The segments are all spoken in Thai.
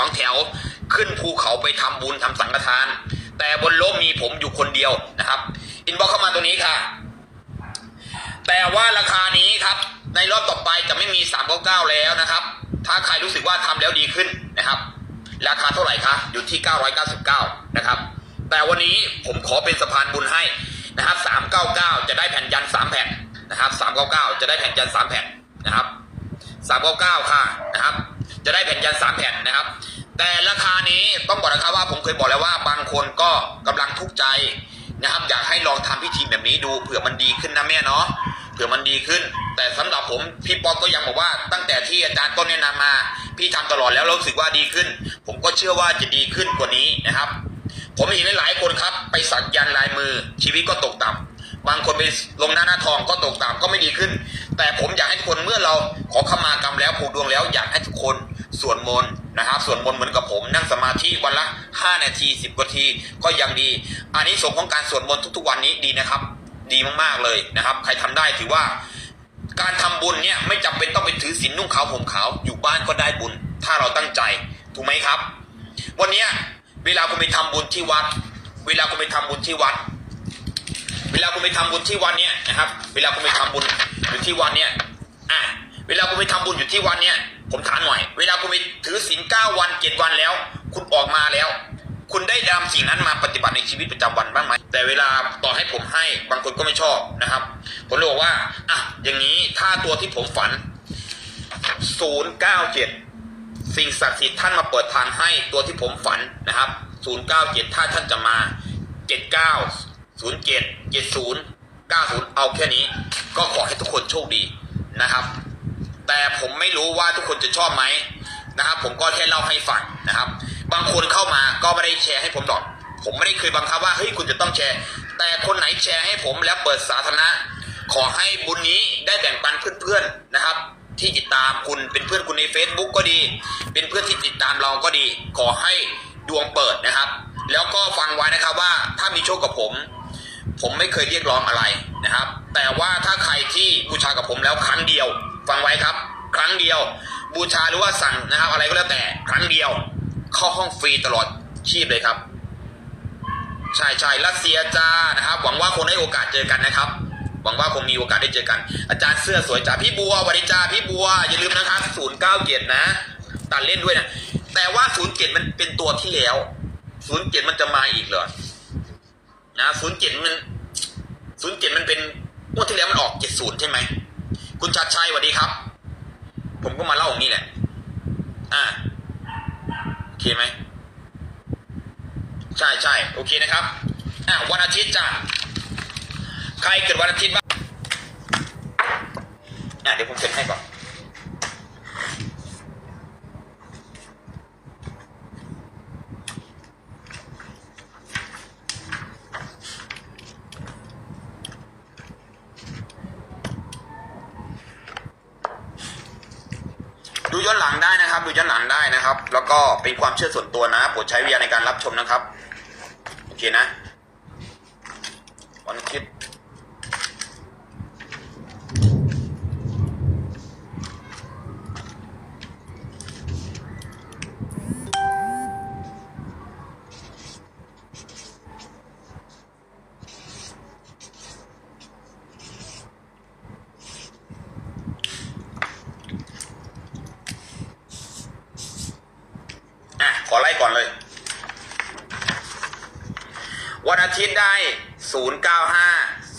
องแถว ขึ้นภูเขาไปทำบุญทำสังฆทาน แต่บนโลกมีผมอยู่คนเดียวนะครับอินบ็อกเข้ามาตัวนี้ค่ะ แต่ว่าราคานี้ครับ ในรอบต่อไปจะไม่มี 399 แล้วนะครับ ถ้าใครรู้สึกว่าทำแล้วดีขึ้นนะครับ ราคาเท่าไหร่คะอยู่ที่ 999 นะครับ แต่วันนี้ผมขอเป็นสะพานบุญให้นะครับ 399 จะได้แผ่นยัน 3 แผ่นนะครับ 399 จะได้แผ่นยัน 3 แผ่นนะครับ 399 ค่ะนะครับ จะได้แผ่นยัน3แผ่นนะครับ แต่ราคานี้ต้องบอกนะครับว่าผมเคยบอกแล้วว่าบางคนก็กำลังทุกข์ใจนะครับ อยากให้ลองทำพิธีแบบนี้ดูเผื่อมันดีขึ้นนะแม่เนาะเผื่อมันดีขึ้น แต่สำหรับผมพี่ป๊อกก็ยังบอกว่าตั้งแต่ที่อาจารย์ต้นแนะนำมา พี่ทำตลอดแล้วรู้สึกว่าดีขึ้น ผมก็เชื่อว่าจะดีขึ้นกว่านี้นะครับ ผมเห็นหลายคนครับ ไปสักยันลายมือ ชีวิตก็ตกต่ำบางคนไปลงหน้าหน้าทองก็ตกต่ำก็ไม่ดีขึ้น แต่ผมอยากให้ทุกคนเมื่อเราขอขมากรรมแล้วผูกดวงแล้วอยากให้ทุกคน สวดมนต์นะครับสวดมนต์เหมือนกับผมนั่งสมาธิวันละ 5 นาที 10 นาทีก็ยังดี อันนี้สงของการสวดมนต์ทุกๆวันนี้ดีนะครับ ดีมากๆเลยนะครับ ใครทำได้ถือว่า การทำบุญเนี่ยไม่จำเป็นต้องไปถือศีลนุ่งขาวห่มขาวอยู่บ้านก็ได้บุญ ถ้าเราตั้งใจถูกไหมครับ วันนี้เวลาคุณไปทำบุญที่วัด เวลาคุณไปทำบุญที่วัด เวลาคุณไปทำบุญที่วัดเนี่ยนะครับ เวลาคุณไปทำบุญอยู่ที่วัดเนี่ยอะเวลาคุณไปทำบุญอยู่ที่วัดเนี่ย ผมถามหน่อย เวลาคุณไปถือศีลเก้าวันเจ็ดวันแล้ว คุณออกมาแล้ว คุณได้นำสิ่งนั้นมาปฏิบัติในชีวิตประจำวันบ้างไหมแต่เวลาต่อให้ผมให้บางคนก็ไม่ชอบนะครับ ผมเลยบอกว่าอะอย่างนี้ถ้าตัวที่ผมฝัน097สิ่งศักดิ์สิทธิ์ท่านมาเปิดทางให้ตัวที่ผมฝันนะครับ097ถ้าท่านจะมา79 07 70 90เอาแค่นี้ ก็ขอให้ทุกคนโชคดีนะครับ แต่ผมไม่รู้ว่าทุกคนจะชอบไหมนะครับ ผมก็แค่เล่าให้ฟังนะครับ บางคนเข้ามาก็ไม่ได้แชร์ให้ผมหรอก ผมไม่ได้เคยบังคับว่าเฮ้ยคุณจะต้องแชร์ แต่คนไหนแชร์ให้ผมแล้วเปิดสาธารณะ ขอให้บุญนี้ได้แบ่งปันเพื่อนๆนะครับ ที่ติดตามคุณเป็นเพื่อนคุณใน Facebook ก็ดี เป็นเพื่อนที่ติดตามเราก็ดี ขอให้ดวงเปิดนะครับ แล้วก็ฟังไว้นะครับว่าถ้ามีโชคกับผม ผมไม่เคยเรียกร้องอะไรนะครับ แต่ว่าถ้าใครที่บูชากับผมแล้วครั้งเดียว ฟังไว้ครับ ครั้งเดียว บูชาหรือว่าสั่งนะครับ อะไรก็แล้วแต่ ครั้งเดียว เข้าห้องฟรีตลอดชีพเลยครับใช่ใช่รัสเซียจ้านะครับ หวังว่าคงได้โอกาสเจอกันนะครับ หวังว่าคงมีโอกาสได้เจอกัน อาจารย์เสื้อสวยจ้าพี่บัววัสดีจ้าพี่บัวอย่าลืมนะครับศูนย์เก้าเกียรตินะตัดเล่นด้วยนะ แต่ว่าศูนย์เกียรติมันเป็นตัวที่แล้วศูนย์เกียรติมันจะมาอีกเหรอนะศูนย์เจ็ดมันศูนย์เจ็ดมันเป็น ศูนย์ใช่ไหม คุณชัดชัยสวัสดีครับ ผมก็มาเล่าอย่างนี้แหละ อ่าโอเคไหม ใช่ใช่โอเคนะครับ อ่าวันอาทิตย์จ้ะใครเกิดวันอาทิตย์บ้างอ่าเดี๋ยวผมเซ็นให้ก่อน ดู ย้อนหลังได้นะครับ ดูย้อนหลังได้นะครับ แล้วก็เป็นความเชื่อส่วนตัวนะโปรดใช้วิญญาณในการรับชมนะครับ โอเคนะวันคิด ไล่ก่อนเลย วันอาทิตย์ได้ 095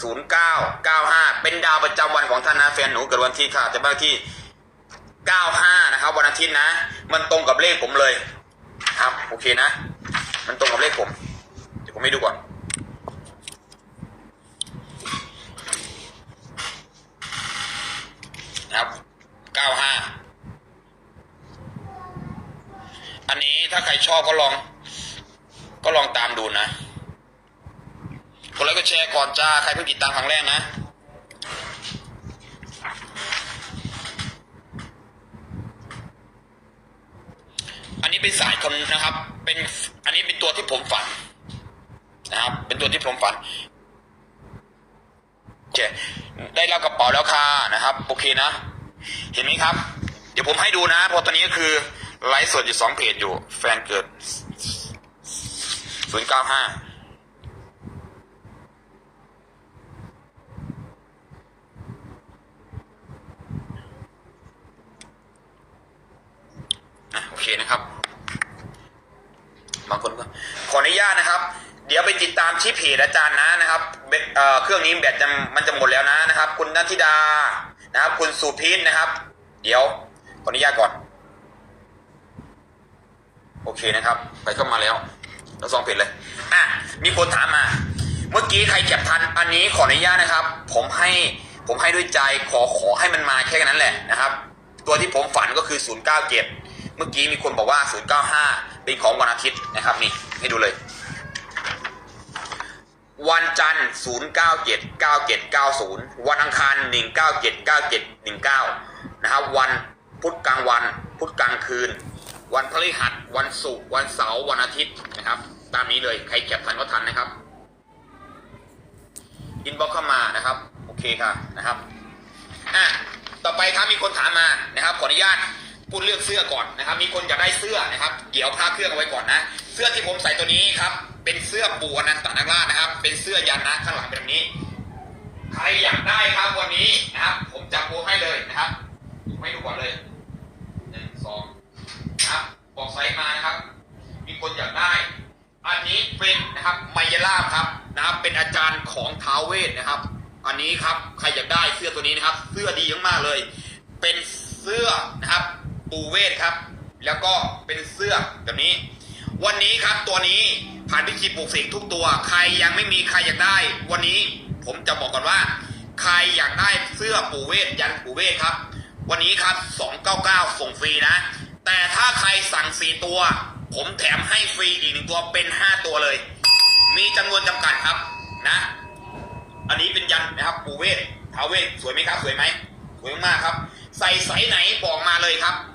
0995 เป็นดาวประจำวันของท่านนะแฟนหนูเกิดวันที่ค่ะ แต่บางที่ 95 นะครับ วันอาทิตย์นะ มันตรงกับเลขผมเลย ครับ โอเคนะ มันตรงกับเลขผม เดี๋ยวผมให้ดูก่อนนะครับ 95 อันนี้ถ้าใครชอบก็ลอง ก็ลองตามดูนะคนแล้วก็แชร์ก่อนจ้า ใครเพิ่งติดตามครั้งแรกนะอันนี้เป็นสายคนนะครับ เป็นอันนี้เป็นตัวที่ผมฝันนะครับ เป็นตัวที่ผมฝันโอเคได้รับกระเป๋าแล้วค่ะนะครับ โอเคนะ เห็นไหมครับ เดี๋ยวผมให้ดูนะพราะตอนนี้ก็คือ ไลฟ์สดอยู่สองเพจอยู่ แฟนเกิดศูนย์เก้าห้าโอเคนะครับ บางคนก็ขออนุญาตนะครับ เดี๋ยวไปติดตามที่เพจอาจารย์นะนะครับเบเอ่อเครื่องนี้แบตจะมันจะหมดแล้วนะนะครับ คุณนัทธิดานะครับ คุณสุพิษนะครับ เดี๋ยวขออนุญาตก่อน โอเคนะครับ ไปเข้ามาแล้วแล้วซองเพจเลย อะ มีคนถามมา เมื่อกี้ใครแคปทัน อันนี้ขออนุญาตนะครับ ผมให้ผมให้ด้วยใจขอขอให้มันมาแค่นั้นแหละนะครับ ตัวที่ผมฝันก็คือ 097 เมื่อกี้มีคนบอกว่า 095 เป็นของวันอาทิตย์นะครับนี่ให้ดูเลย วันจันทร์ 097 9790 วันอังคาร 197 9719 นะครับ วันพุธกลางวัน พุธกลางคืน วันพฤหัส วันศุกร์ วันเสาร์ วันอาทิตย์นะครับ ตามนี้เลย ใครแคปทันก็ทันนะครับ อินบ็อกเข้ามานะครับ โอเคค่ะนะครับ อะ ต่อไปครับมีคนถามมานะครับ ขออนุญาตพูดเรื่องเสื้อก่อนนะครับ มีคนอยากได้เสื้อนะครับ เดี๋ยวพาเครื่องเอาไว้ก่อนนะ เสื้อที่ผมใส่ตัวนี้ครับ เป็นเสื้อปูอนันตนาคราชนะครับ เป็นเสื้อยันนะข้างหลังเป็นแบบนี้ ใครอยากได้ครับวันนี้นะครับ ผมจับโปรให้เลยนะครับ ไม่ดูก่อนเลย นะครับบอกไซส์มานะครับ มีคนอยากได้ อันนี้เป็นนะครับไมยาลาบครับนะครับ เป็นอาจารย์ของท้าวเวทนะครับ อันนี้ครับใครอยากได้เสื้อตัวนี้นะครับ เสื้อดีมากๆเลย เป็นเสื้อนะครับ ปูเวทครับ แล้วก็เป็นเสื้อแบบนี้ วันนี้ครับตัวนี้ผ่านพิธีปลูกเสกทุกตัว ใครยังไม่มีใครอยากได้ วันนี้ผมจะบอกก่อนว่า ใครอยากได้เสื้อปูเวทยันปูเวทครับ วันนี้ครับ 299 ส่งฟรีนะ แต่ถ้าใครสั่งสี่ตัว ผมแถมให้ฟรีอีกหนึ่งตัวเป็นห้าตัวเลย มีจำนวนจำกัดครับนะ อันนี้เป็นยันนะครับปูเวทท้าเวทสวยไหมครับ สวยไหมสวยมากครับ ใส่ไซส์ไหนบอกมาเลยครับ